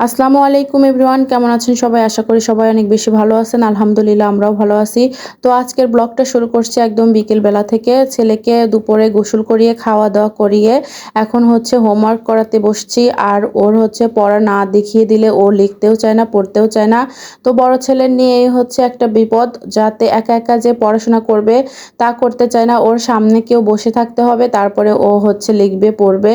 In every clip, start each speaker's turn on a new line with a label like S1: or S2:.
S1: আসসালামু আলাইকুম এভরিওয়ান, কেমন আছেন সবাই? আশা করি সবাই অনেক বেশি ভালো আছেন। আলহামদুলিল্লাহ, আমরাও ভালো আছি। তো আজকের ব্লগটা শুরু করছি একদম বিকেল বেলা থেকে। ছেলেকে দুপুরে গোসল করিয়ে খাওয়া দাওয়া করিয়ে, এখন হচ্ছে হোমওয়ার্ক করাতে বসছি। আর ওর হচ্ছে পড়া না দেখিয়ে দিলে ও লিখতেও চায় না, পড়তেও চায় না। তো বড় ছেলের নিয়ে হচ্ছে একটা বিপদ, যাতে একা একা যে পড়াশোনা করবে, তা করতে চায় না। ওর সামনে কেউ বসে থাকতে হবে, তারপরে ও হচ্ছে লিখবে, পড়বে।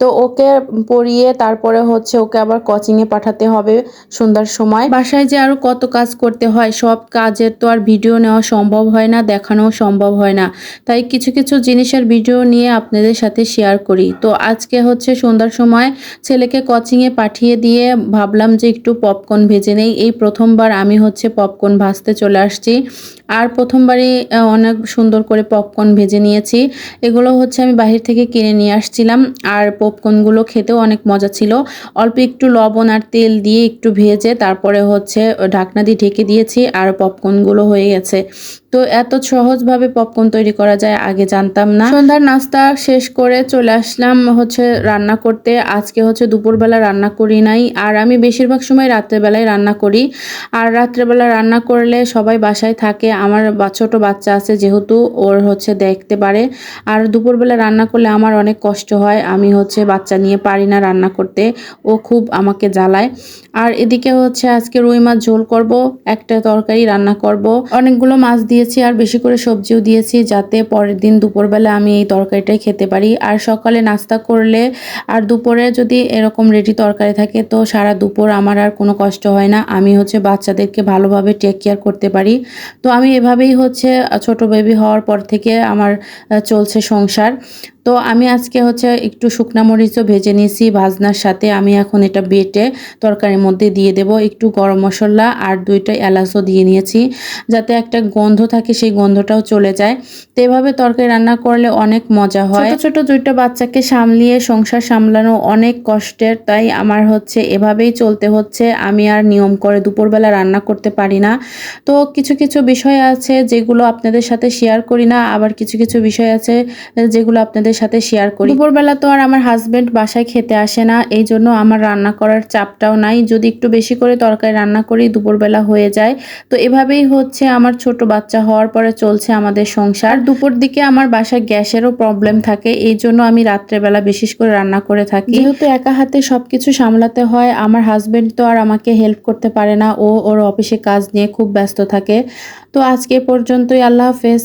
S1: তো ওকে পড়িয়ে তারপরে হচ্ছে ওকে আবার কোচিংয়ে পাঠাতে হবে সন্ধ্যার সময়। বাসায় যে আরও কত কাজ করতে হয়, সব কাজের তো আর ভিডিও নেওয়া সম্ভব হয় না দেখানো সম্ভব হয় না। তাই কিছু কিছু জিনিসের ভিডিও নিয়ে আপনাদের সাথে শেয়ার করি। তো আজকে হচ্ছে সন্ধ্যার সময় ছেলেকে কোচিংয়ে পাঠিয়ে দিয়ে ভাবলাম যে একটু পপকর্ন ভেজে নেই। এই প্রথমবার আমি হচ্ছে পপকর্ন ভাজতে চলে আসছি। আর প্রথমবারই অনেক সুন্দর করে পপকর্ন ভেজে নিয়েছি। এগুলো হচ্ছে আমি বাহির থেকে কিনে নিয়ে আসছিলাম। আর পপকর্নগুলো খেতেও অনেক মজা ছিল। অল্প একটু লবণ আর তেল দিয়ে একটু ভেজে তারপরে হচ্ছে ঢাকনা দিয়ে ঢেকে দিয়েছি আর পপকর্নগুলো হয়ে গেছে। তো এত সহজভাবে পপকর্ন তৈরি করা যায় আগে জানতাম না। সন্ধ্যার নাস্তা শেষ করে চলে আসলাম হচ্ছে রান্না করতে। আজকে হচ্ছে দুপুরবেলা রান্না করি নাই। আর আমি বেশিরভাগ সময় রাত্রেবেলায় রান্না করি। আর রাত্রেবেলা রান্না করলে সবাই বাসায় থাকে। আমার ছোট বাচ্চা আছে যেহেতু ওর হচ্ছে দেখতে পারে। আর দুপুরবেলা রান্না করলে আমার অনেক কষ্ট হয়। আমি হচ্ছে বাচ্চা নিয়ে পারি না রান্না করতে। ও খুব আমাকে জ্বালায়। আর এদিকে হচ্ছে আজকে রুই মাছ ঝোল করব। একটা তরকারি রান্না করব। অনেকগুলো মাছ দিয়েছি আর বেশি করে সবজিও দিয়েছি যাতে পরের দিন দুপুরবেলা আমি এই তরকারিটাই খেতে পারি। আর সকালে নাস্তা করলে আর দুপুরে যদি এরকম রেডি তরকারি থাকে তো সারা দুপুর আমার আর কোনো কষ্ট হয় না। আমি হচ্ছে বাচ্চাদেরকে ভালোভাবে টেক কেয়ার করতে পারি। তো আমি এভাবেই হচ্ছে ছোট বেবি হওয়ার পর থেকে আমার চলছে সংসার। তো আমি আজকে হচ্ছে একটু শুকনা মরিচও ভেজে নিয়েছি, ভাজনার সাথে। আমি এখন এটা বেটে তরকারির মধ্যে দিয়ে দেব একটু গরম মশলা আর দুইটা এলাচও দিয়ে নিয়েছি, যাতে একটা গন্ধ থাকে, সেই গন্ধটাও চলে যায়। তো এভাবে তরকারি রান্না করলে অনেক মজা হয়। ছোট ছোট দুইটা বাচ্চাকে সামলিয়ে সংসার সামলানো অনেক কষ্টের, তাই আমার হচ্ছে এভাবেই চলতে হচ্ছে। আমি আর নিয়ম করে দুপুরবেলা রান্না করতে পারি না। তো কিছু কিছু বিষয় আছে যেগুলো আপনাদের সাথে শেয়ার করি না, আবার কিছু কিছু বিষয় আছে যেগুলো আপনাদের সাথে শেয়ার করি। দুপুরবেলা তো আর আমার হাজবেন্ড বাসায় খেতে আসে না, এই জন্য আমার রান্না করার চাপটাও নাই। যদি একটু বেশি করে তরকারি রান্না করি, দুপুরবেলা হয়ে যায়। তো এভাবেই হচ্ছে আমার ছোট বাচ্চা হওয়ার পরে চলছে আমাদের সংসার। দুপুর দিকে আমার বাসায় গ্যাসেরও প্রবলেম থাকে, এই জন্য আমি রাত্রেবেলা বিশেষ করে রান্না করে থাকি। যেহেতু একা হাতে সবকিছু সামলাতে হয়, আমার হাজবেন্ড তো আর আমাকে হেল্প করতে পারে না। ও ওর অফিসে কাজ নিয়ে খুব ব্যস্ত থাকে। তো আজকে পর্যন্তই, আল্লাহ হাফেজ।